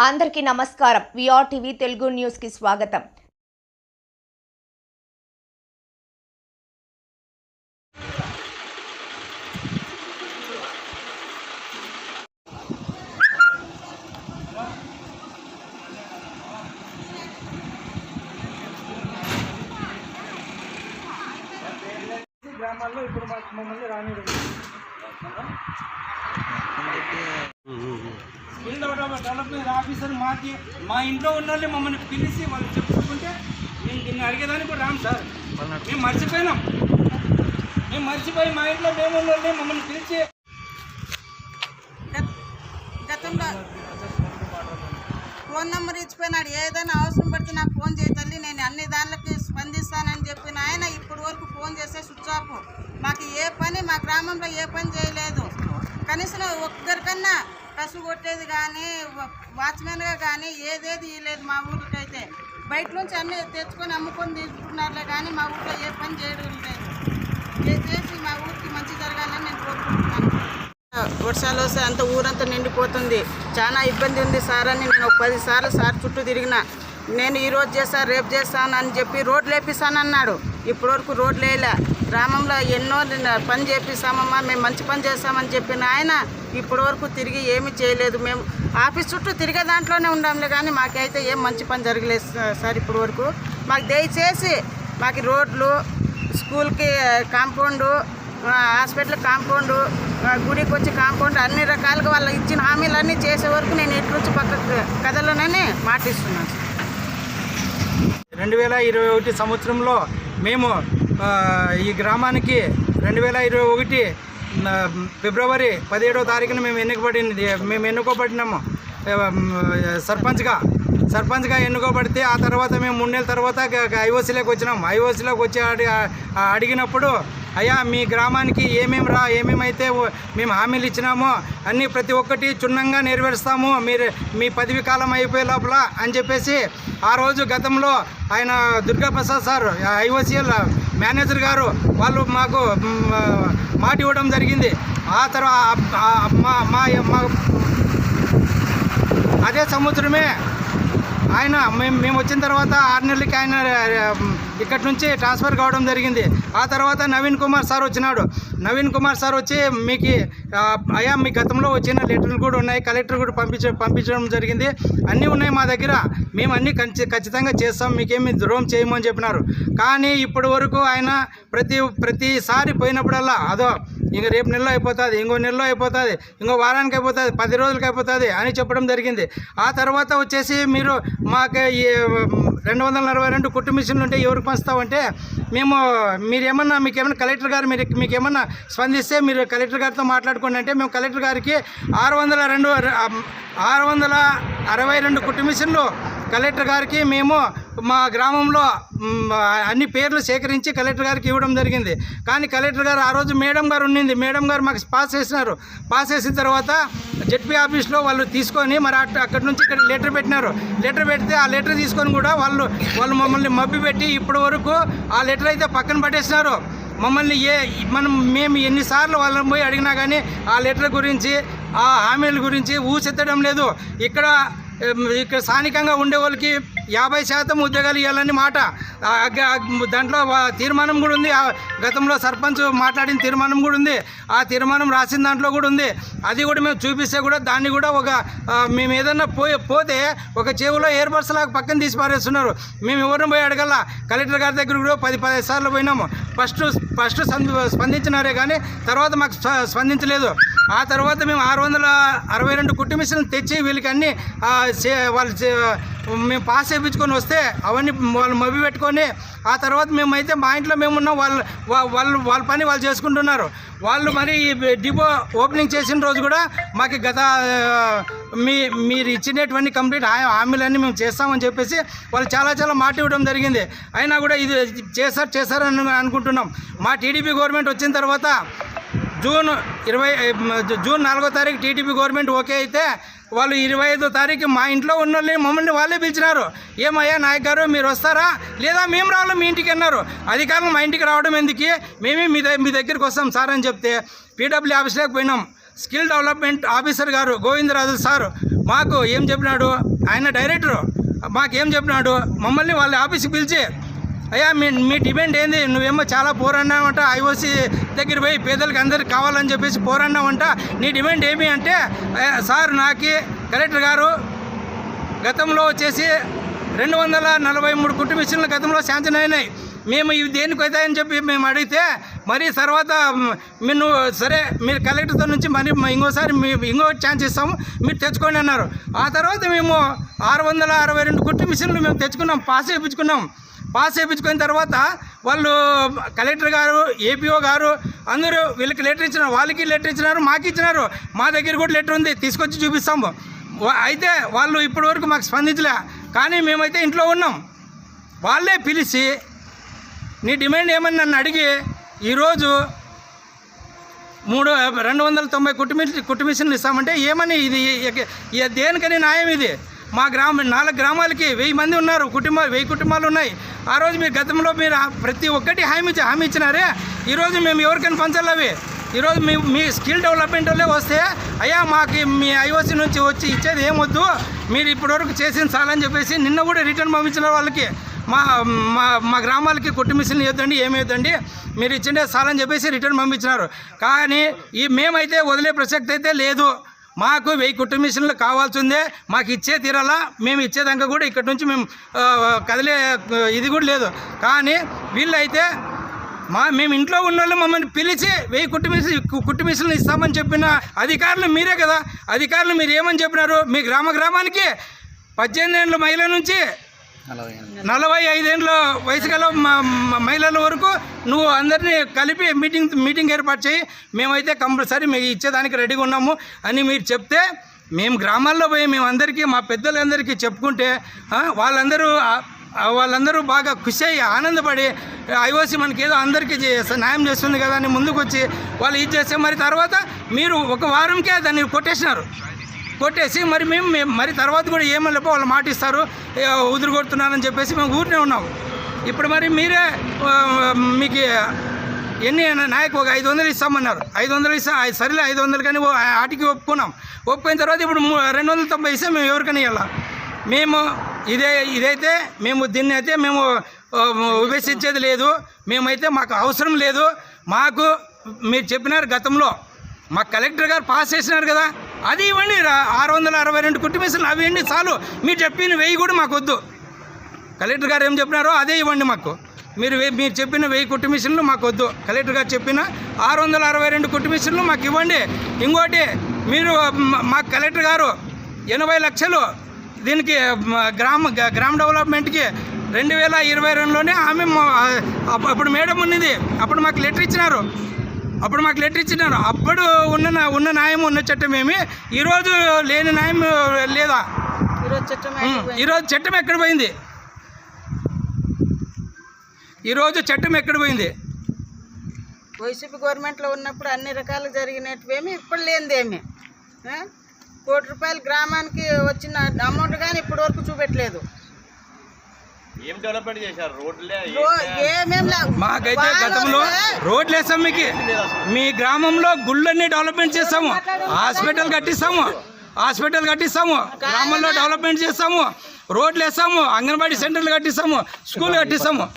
అందరికీ నమస్కారం. VR TV Telugu న్యూస్కి స్వాగతం. స్కిల్ డెవలప్మెంట్ ఆఫీసర్ మాకి మా ఇంట్లో ఉన్న మమ్మల్ని పిలిచి వాళ్ళు చెప్పుకుంటే మేము దీన్ని అడిగేదానికి కూడా రాము సార్. మేము మర్చిపోయినాం. మేము మర్చిపోయి మా ఇంట్లో మేము ఉన్న మమ్మల్ని పిలిచి గతంలో ఫోన్ నెంబర్ ఇచ్చిపోయినాడు. ఏదైనా అవసరం పడితే నాకు ఫోన్ చేయ తల్లి నేను అన్ని దానిలకి స్పందిస్తానని చెప్పిన ఆయన ఇప్పటి వరకు ఫోన్ చేస్తే స్విచ్ ఆఫ్. మాకు ఏ పని మా గ్రామంలో ఏ పని చేయలేదు. కనీసం ఒక్కరికన్నా కసు కొట్టేది కానీ వాచ్మెన్గా కానీ ఏదేది లేదు మా ఊరికైతే బయట నుంచి అన్నీ తెచ్చుకొని అమ్ముకొని తీసుకుంటున్నారులే కానీ మా ఊళ్ళో ఏ పని చేయడం లేదు. చేసి మా ఊరికి మంచి జరగాలని నేను కోరుకుంటున్నాను. వర్షాలు వస్తే అంత ఊరంతా నిండిపోతుంది. చాలా ఇబ్బంది ఉంది సార్ అని నేను ఒక పది సార్లు సార్ చుట్టూ తిరిగిన. నేను ఈరోజు చేస్తాను రేపు చేస్తాను అని చెప్పి రోడ్లు వేపిస్తాను అన్నాడు ఇప్పటి వరకు రోడ్లు వేయలే. గ్రామంలో ఎన్నో పని చేపిస్తామమ్మా మేము మంచి పని చేస్తామని చెప్పిన ఆయన ఇప్పటి వరకు తిరిగి ఏమీ చేయలేదు. మేము ఆఫీస్ చుట్టూ తిరిగే దాంట్లోనే ఉండాంలే కానీ మాకైతే ఏం మంచి పని జరగలేదు సార్ ఇప్పటి వరకు మాకు దయచేసి మాకు రోడ్లు స్కూల్కి కాంపౌండు హాస్పిటల్ కాంపౌండు గుడికి వచ్చి కాంపౌండ్ అన్ని రకాలుగా వాళ్ళు ఇచ్చిన హామీలన్నీ చేసే వరకు నేను ఇటు నుంచి పక్క కథలోనే మాటిస్తున్నాను. రెండు వేల ఇరవై ఒకటి సంవత్సరంలో మేము ఈ గ్రామానికి రెండు వేల ఇరవై ఒకటి ఫిబ్రవరి పదిహేడవ తారీఖున మేము ఎన్నుకబడింది మేము ఎన్నుకోబడినాము. సర్పంచ్గా సర్పంచ్గా ఎన్నుకోబడితే ఆ తర్వాత మేము మూడు నెలల తర్వాత ఐఓసీలోకి వచ్చినాం. ఐఓసీలోకి వచ్చి అడి అడిగినప్పుడు అయ్యా మీ గ్రామానికి ఏమేమి రా ఏమేమైతే మేము హామీలు ఇచ్చినామో అన్నీ ప్రతి ఒక్కటి క్షుణ్ణంగా నెరవేరుస్తాము. మీరు మీ పదవి కాలం అయిపోయే లోపల అని చెప్పేసి ఆ రోజు గతంలో ఆయన దుర్గాప్రసాద్ సార్ ఐఓసీఎల్ మేనేజర్ గారు వాళ్ళు మాకు మాట ఇవ్వడం జరిగింది. ఆ తర్వాత మా మా అదే సంవత్సరమే ఆయన మేము మేము వచ్చిన తర్వాత ఆరు నెలలకి ఆయన ఇక్కడి నుంచి ట్రాన్స్ఫర్ కావడం జరిగింది. ఆ తర్వాత నవీన్ కుమార్ సార్ వచ్చినాడు. నవీన్ కుమార్ సార్ వచ్చి మీకు అయా అయ్యా మీ గతంలో వచ్చిన లెటర్లు కూడా ఉన్నాయి. కలెక్టర్ కూడా పంపించ పంపించడం జరిగింది. అన్నీ ఉన్నాయి మా దగ్గర. మేము అన్నీ కంచి ఖచ్చితంగా చేస్తాం. మీకేమి ద్రోహం చేయము అని చెప్పినారు. కానీ ఇప్పటి వరకు ఆయన ప్రతి ప్రతిసారి పోయినప్పుడల్లా అదో ఇంక రేపు నెలలో అయిపోతుంది ఇంకో నెలలో అయిపోతుంది ఇంకో వారానికి అయిపోతుంది పది రోజులకి అయిపోతుంది అని చెప్పడం జరిగింది. ఆ తర్వాత వచ్చేసి మీరు మాకు ఈ రెండు వందల నలభై రెండు కుట్టు మిషన్లు ఉంటే ఎవరికి పంచుతామంటే మేము మీరు ఏమన్నా మీకు ఏమన్నా కలెక్టర్ గారు మీరు మీకు ఏమన్నా స్పందిస్తే మీరు కలెక్టర్ గారితో మాట్లాడుకోండి అంటే మేము కలెక్టర్ గారికి ఆరు వందల రెండు ఆరు వందల అరవై రెండు కుట్టు మిషన్లు కలెక్టర్ గారికి మేము మా గ్రామంలో అన్ని పేర్లు సేకరించి కలెక్టర్ గారికి ఇవ్వడం జరిగింది. కానీ కలెక్టర్ గారు ఆ రోజు మేడం గారు ఉండింది. మేడం గారు మాకు పాస్ చేసినారు. పాస్ చేసిన తర్వాత జెడ్పీ ఆఫీస్లో వాళ్ళు తీసుకొని మరి అట్ అక్కడి నుంచి ఇక్కడ లెటర్ పెట్టినారు. లెటర్ పెడితే ఆ లెటర్ తీసుకొని కూడా వాళ్ళు వాళ్ళు మమ్మల్ని మబ్బి పెట్టి ఇప్పటి వరకు ఆ లెటర్ అయితే పక్కన పట్టేసినారు మమ్మల్ని ఏ మనం మేము ఎన్నిసార్లు వాళ్ళని పోయి అడిగినా కానీ ఆ లెటర్ గురించి ఆ హామీల గురించి ఊసెత్తడం లేదు. ఇక్కడ ఇక్కడ స్థానికంగా ఉండే వాళ్ళకి యాభై శాతం ఉద్యోగాలు ఇవ్వాలని మాట. దాంట్లో తీర్మానం కూడా ఉంది. ఆ గతంలో సర్పంచ్ మాట్లాడిన తీర్మానం కూడా ఉంది. ఆ తీర్మానం రాసిన దాంట్లో కూడా ఉంది. అది కూడా మేము చూపిస్తే కూడా దాన్ని కూడా ఒక మేము ఏదన్నా పోయి పోతే ఒక చెవులో ఎయిర్ బడ్స్ లాగా పక్కన తీసి పారేస్తున్నారు. మేము ఎవరిని పోయి అడగల? కలెక్టర్ గారి దగ్గర కూడా పది పదిహేను సార్లు పోయినాము. ఫస్ట్ ఫస్ట్ స్పందించినారే కానీ తర్వాత మాకు స్పందించలేదు. ఆ తర్వాత మేము ఆరు వందల అరవై రెండు కుట్టి మిషన్లు తెచ్చి వీళ్ళకి అన్నీ చే- వాళ్ళు చే- మేము పాస్ చేయించుకొని వస్తే అవన్నీ వాళ్ళు మభి పెట్టుకొని ఆ తర్వాత మేమైతే మా ఇంట్లో మేము ఉన్నాం వాళ్ళు వాళ్ళు వాళ్ళ పని వాళ్ళు చేసుకుంటున్నారు. వాళ్ళు మరి ఈ డిపో ఓపెనింగ్ చేసిన రోజు కూడా మాకు గత మీ మీరు ఇచ్చినటువంటి కంప్లీట్ హామీలన్నీ మేము చేస్తామని చెప్పేసి వాళ్ళు చాలా చాలా మాట ఇవ్వడం జరిగింది. అయినా కూడా ఇది చేశారు చేశారని అనుకుంటున్నాం. మా టీడీపీ గవర్నమెంట్ వచ్చిన తర్వాత జూన్ ఇరవై జూన్ నాలుగో తారీఖు టీడీపీ గవర్నమెంట్ ఓకే అయితే వాళ్ళు ఇరవై ఐదో తారీఖు మా ఇంట్లో ఉన్న వాళ్ళని మమ్మల్ని వాళ్ళే పిలిచినారు. ఏమయ్యా నాయక్ గారు మీరు వస్తారా? లేదా మేము రావాలి? మీ ఇంటికి అన్నారు. అధికారులు మా ఇంటికి రావడం ఎందుకు? మేమే మీ దగ్గర మీ దగ్గరికి వస్తాం సార్ అని చెప్తే పీడబ్ల్యూ ఆఫీస్లోకి పోయినాం. స్కిల్ డెవలప్మెంట్ ఆఫీసర్ గారు గోవిందరాజు సార్ మాకు ఏం చెప్పినాడు? ఆయన డైరెక్టర్ మాకేం చెప్పినాడు? మమ్మల్ని వాళ్ళ ఆఫీస్కి పిలిచి అయ్యా మీ మీ డిమాండ్ ఏంది? నువ్వేమో చాలా పోరన్నావంట ఐఓసి దగ్గర పోయి పేదలకు అందరికి కావాలని చెప్పేసి పోరన్నావంట నీ డిమాండ్ ఏమి అంటే "అయ్యా, సార్ నాకి కలెక్టర్ గారు గతంలో వచ్చేసి రెండు వందల నలభై మూడు కుట్టు మిషన్లు గతంలో శాంక్షన్ అయినాయి. మేము ఇవి దేనికి అవుతాయని చెప్పి మేము అడిగితే మరి తర్వాత మీరు సరే మీరు కలెక్టర్తో నుంచి మరి ఇంకోసారి మీ ఇంకో ఛాన్స్ ఇస్తాము మీరు తెచ్చుకోండి అన్నారు. ఆ తర్వాత మేము ఆరు వందల అరవై రెండు కుట్టు మిషన్లు మేము తెచ్చుకున్నాం పాస్ చేయించుకున్నాం. పాస్ చేయించుకున్న తర్వాత వాళ్ళు కలెక్టర్ గారు ఏపీఓ గారు అందరూ వీళ్ళకి లెటర్ ఇచ్చినారు వాళ్ళకి లెటర్ ఇచ్చినారు మాకు ఇచ్చినారు. మా దగ్గర కూడా లెటర్ ఉంది తీసుకొచ్చి చూపిస్తాము అయితే వాళ్ళు ఇప్పటి వరకు మాకు స్పందించలే. కానీ మేమైతే ఇంట్లో ఉన్నాం. వాళ్ళే పిలిచి నీ డిమాండ్ ఏమని? నన్ను అడిగి ఈరోజు మూడు రెండు వందల తొంభై కుట్టుమి మిషన్ కుట్టు మిషన్లు ఇస్తామంటే ఏమని ఇది దేనికని న్యాయం ఇది? మా గ్రామ నాలుగు గ్రామాలకి వెయ్యి మంది ఉన్నారు. కుటుంబాలు వెయ్యి కుటుంబాలు ఉన్నాయి. ఆ రోజు మీరు గతంలో మీరు ప్రతి ఒక్కటి హామీ ఇచ్చి- హామీ ఇచ్చినారే. ఈరోజు మేము ఎవరికైనా పంచాలి అవి ఈరోజు మీ మీ స్కిల్ డెవలప్మెంట్ వాళ్ళే వస్తే అయ్యా మాకు మీ ఐఓసి నుంచి వచ్చి ఇచ్చేది ఏం వద్దు మీరు ఇప్పటివరకు చేసింది చాలని చెప్పేసి నిన్న కూడా రిటర్న్ పంపించిన వాళ్ళకి మా మా మా గ్రామాలకి కొట్టు మిషన్ ఇవ్వద్దండి ఏమి మీరు ఇచ్చిండే చాలని చెప్పేసి రిటర్న్ పంపించినారు. కానీ ఈ మేమైతే వదిలే ప్రసక్తి అయితే లేదు. మాకు వెయ్యి కుట్టు మిషన్లు కావాల్సిందే. మాకు ఇచ్చే తీరాలా? మేము ఇచ్చేదాకా కూడా ఇక్కడ నుంచి మేము కదిలే ఇది కూడా లేదు. కానీ వీళ్ళైతే మా మేము ఇంట్లో ఉన్న వాళ్ళు మమ్మల్ని పిలిచి వెయ్యి కుట్టు మిషన్ కుట్టు మిషన్లు ఇస్తామని చెప్పిన అధికారులు మీరే కదా. అధికారులు మీరు ఏమని చెప్పినారు? మీ గ్రామ గ్రామానికి పద్దెనిమిది ఏళ్ళ మహిళ నుంచి నలభై ఐదేళ్ళ వయసు గల మ- మ- మహిళల వరకు నువ్వు అందరినీ కలిపి మీటింగ్ మీటింగ్ ఏర్పాటు చేయి. మేమైతే కంపల్సరీ మీకు ఇచ్చేదానికి రెడీగా ఉన్నాము అని మీరు చెప్తే మేము గ్రామాల్లో పోయి మేమందరికీ మా పెద్దలందరికీ చెప్పుకుంటే వాళ్ళందరూ వాళ్ళందరూ బాగా ఖుషి అయ్యి ఆనందపడి ఐఓసి మనకి ఏదో అందరికీ న్యాయం చేస్తుంది కదా అని ముందుకు వచ్చి వాళ్ళు ఇది చేస్తే మరి తర్వాత మీరు ఒక వారంకే దాన్ని కొట్టేసినారు. కొట్టేసి మరి మేము మేము మరి తర్వాత కూడా ఏమని లేపో వాళ్ళు మాట ఇస్తారు ఏ, చెప్పేసి మేము ఊరినే ఉన్నాం. ఇప్పుడు మరి మీరే మీకు ఎన్ని నాయకు ఒక ఐదు వందలు ఇస్తామన్నారు. ఐదు వందలు ఇస్తా ఐ- సరేలే ఐదు వందలు కానీ ఆటికి ఒప్పుకున్నాం. ఒప్పుకున్న తర్వాత ఇప్పుడు మూ- రెండు వందల తొంభై ఇస్తే మేము ఎవరికైనా ఇవ్వాలి? మేము ఇదే ఇదైతే మేము దీన్ని అయితే మేము విభజించేది లేదు. మేమైతే మాకు అవసరం లేదు. మాకు మీరు చెప్పినారు గతంలో. మా కలెక్టర్ గారు పాస్ చేసినారు కదా. అది ఇవ్వండి. ఆరు వందల అరవై రెండు కుటుంబీసులు అవి ఇవ్వండి చాలు. మీరు చెప్పిన వెయ్యి కూడా మాకు వద్దు కలెక్టర్ గారు ఏం చెప్పినారో అదే ఇవ్వండి మాకు. మీరు మీరు చెప్పిన వెయ్యి కుట్టు మిషన్లు మాకు వద్దు కలెక్టర్ గారు చెప్పిన ఆరు వందల అరవై రెండు కుట్టు మిషన్లు మాకు ఇవ్వండి. ఇంకోటి మీరు మా కలెక్టర్ గారు ఎనభై లక్షలు దీనికి గ్రామ గ్రామ డెవలప్మెంట్కి రెండు వేల ఇరవై రెండులోనే ఆమె అప్పుడు మేడం ఉన్నది. అప్పుడు మాకు లెటర్ ఇచ్చినారు. అప్పుడు మాకు లెటర్ ఇచ్చినారు. అప్పుడు ఉన్న ఉన్న న్యాయం ఉన్న చట్టం ఏమి? ఈరోజు లేని న్యాయం లేదా? ఈరోజు చట్టం ఎక్కడ పోయింది? ఈరోజు చట్టం ఎక్కడ పోయింది? వైసీపీ గవర్నమెంట్లో ఉన్నప్పుడు అన్ని రకాలు జరిగినట్టువేమి? ఇప్పుడు లేనిదేమి? కోటి రూపాయలు గ్రామానికి వచ్చిన అమౌంట్ కానీ ఇప్పటి వరకు చూపెట్టలేదు. ఏం డెవలప్మెంట్ చేశారు? రోడ్లే రో- ఏమేం లే- మాకైతే గతంలో రోడ్లు వేస్తాం మీకు. మీ గ్రామంలో గుళ్ళన్నీ డెవలప్మెంట్ చేస్తాము హాస్పిటల్ కట్టిస్తాము. హాస్పిటల్ కట్టిస్తాము. గ్రామంలో డెవలప్మెంట్ చేస్తాము. రోడ్లు వేస్తాము అంగన్వాడీ సెంటర్లు కట్టిస్తాము. స్కూల్ కట్టిస్తాము.